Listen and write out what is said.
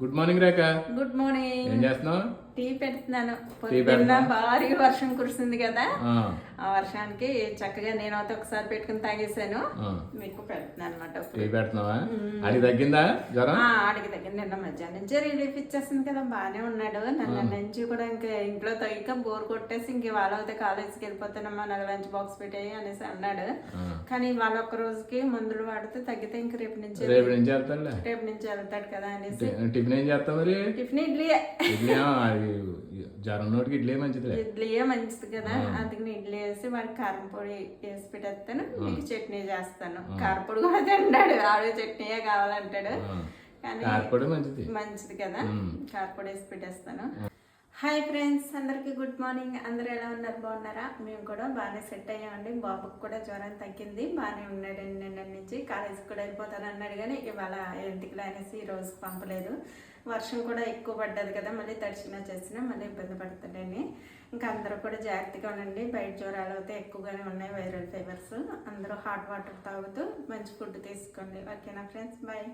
Good morning Rekha. Good morning. ఏం చేస్తున్నావు? Tea పెడుతున్నాను. పొద్దున్న భారీ వర్షం కురిసింది కదా. ఆ, వర్షానికి చక్కగా నేను అయితే ఒకసారి పెట్టుకుని తాగేసాను. మీకు పెడుతున్నాను అనమాట టీ పెడుతున్నావా? తగ్గిందా జ్వరం? ఆడికి దగ్గర నిన్న మధ్యాహ్నం నుంచి రిలీఫ్ ఇచ్చేసింది కదా బాగానే ఉన్నాడు. నిన్న నుంచి కూడా ఇంకా ఇంట్లో తగ్గ బోర్ కొట్టేసి ఇంక ఇవాళ అయితే కాలేజీకి వెళ్ళిపోతానమ్మా నాకు లంచ్ బాక్స్ పెట్టేయి అనేసి అన్నాడు. కానీ ఇవాళ ఒక్క రోజుకి మందులు వాడితే తగ్గితే ఇంక రేపు నుంచి రేపు నుంచి వెళ్తానులే రేపు నుంచి వెళ్తాడు కదా అనేసి. టిఫిన్ ఏం చేస్తావు మరి? టిఫిన్ ఇడ్లీ జ్వరం నోటికి ఇడ్లీ మంచిదిలే. ఇడ్లీయే మంచిది కదా అందుకని ఇడ్లీ వేసి వాడికి కారం పొడి వేసి పెట్టేస్తాను మీకు చట్నీ చేస్తాను. కారం పొడి కూడా తింటాడు ఆడు చట్నీయే కావాలంటాడు. కానీ కారపొడి మంచిది. మంచిది కదా కారం పొడి వేసి పెట్టేస్తాను. హాయ్ ఫ్రెండ్స్ అందరికీ గుడ్ మార్నింగ్. అందరూ ఎలా ఉన్నారు? బాగున్నారా? మేము కూడా బాగానే సెట్ అయ్యామండి. బాబుకి కూడా జ్వరం తగ్గింది బాగానే ఉన్నాడండి. కాలేజీకి కూడా వెళ్ళిపోతాను అన్నాడు కానీ ఇవాళ ఎందుకులే అనేసి ఈ పంపలేదు. వర్షం కూడా ఎక్కువ పడ్డది కదా మళ్ళీ తడిచినా చేసినా మళ్ళీ ఇబ్బంది పడుతుండని. ఇంకా అందరూ కూడా జాగ్రత్తగా ఉండండి. బయట జ్వరాలు అయితే ఎక్కువగానే ఉన్నాయి వైరల్ ఫీవర్స్. అందరూ హాట్ వాటర్ తాగుతూ మంచి ఫుడ్ తీసుకోండి ఓకేనా ఫ్రెండ్స్? బాయ్.